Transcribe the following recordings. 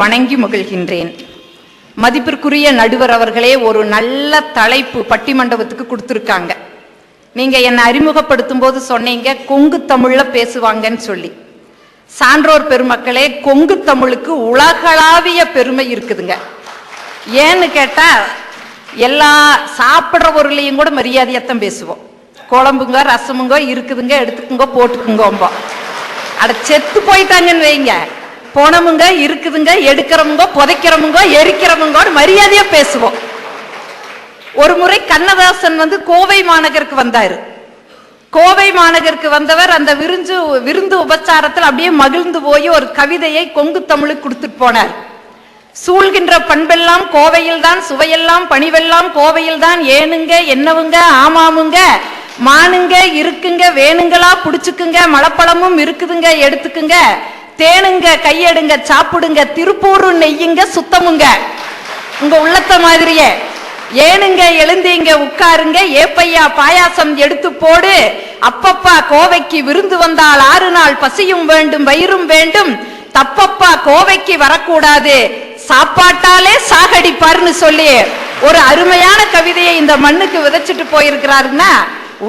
வணங்கி மகிழ்கின்றேன். மதிப்பிற்குரிய நடுவர் அவர்களே ஒரு நல்ல தலைப்பு பட்டிமண்டபத்துக்கு கொடுத்துருக்காங்க. நீங்கள் என்னை அறிமுகப்படுத்தும் போது சொன்னீங்க கொங்கு தமிழில் பேசுவாங்கன்னு சொல்லி. சான்றோர் பெருமக்களே கொங்கு தமிழுக்கு உலகளாவிய பெருமை இருக்குதுங்க. ஏன்னு கேட்டால் எல்லா சாப்பிட்ற பொருளையும் கூட மரியாதையத்தான் பேசுவோம். குழம்புங்க ரசமுங்க இருக்குதுங்க எடுத்துக்குங்க போட்டுக்குங்கோம்போ. அட செத்து போயிட்டாங்கன்னு வைங்க. போனவங்க இருக்குதுங்க எடுக்கிறவங்க புதைக்கிறவங்க எரிக்கிறவங்க மரியாதையா பேசுவோம். ஒரு முறை கண்ணதாசன் வந்து கோவை மாநகருக்கு வந்தாரு. கோவை மாநகருக்கு வந்தவர் அந்த விருந்து விருந்து உபச்சாரத்தில் அப்படியே மகிழ்ந்து போய் ஒரு கவிதையை கொங்கு தமிழுக்கு கொடுத்துட்டு போனார். சூழ்கின்ற பண்பெல்லாம் கோவையில் தான் சுவையெல்லாம் பணிவெல்லாம் கோவையில் தான் ஏனுங்க என்னவுங்க ஆமாமுங்க மானுங்க இருக்குங்க வேணுங்களா புடிச்சுக்குங்க மலப்பழமும் இருக்குதுங்க எடுத்துக்குங்க தேனுங்க கையெடுங்க சாப்பிடுங்க திருப்பூரு நெய்யுங்க சுத்தமுங்க. உங்க உள்ளத்த மாதிரியே. ஏனுங்க எழுந்தீங்க உட்காருங்க ஏப்பையா பாயாசம் எடுத்து போடு. அப்பப்பா கோவைக்கு விருந்து வந்தால் ஆறு நாள் பசியும் வேண்டும் வயிறும் வேண்டும். தப்பப்பா கோவைக்கு வரக்கூடாது. சாப்பாட்டாலே சாகடிப்பாருன்னு சொல்லி ஒரு அருமையான கவிதையை இந்த மண்ணுக்கு விதைச்சிட்டு போயிருக்கிறாருன்னா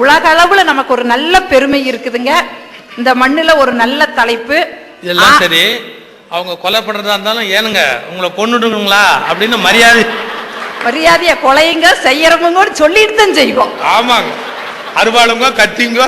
உலக அளவுல நமக்கு ஒரு நல்ல பெருமை இருக்குதுங்க. இந்த மண்ணுல ஒரு நல்ல தலைப்பு. இதெல்லாம் சரி. அவங்க கொலை பண்றதா இருந்தாலும் ஏனுங்க உங்களை கொன்னுடுங்களா அப்படின்னு மரியாதை. மரியாதைய கொலையுங்க செய்யறவங்க சொல்லிட்டு தான் செய்வோம். ஆமாங்க. அருவாளுங்க கத்திங்க.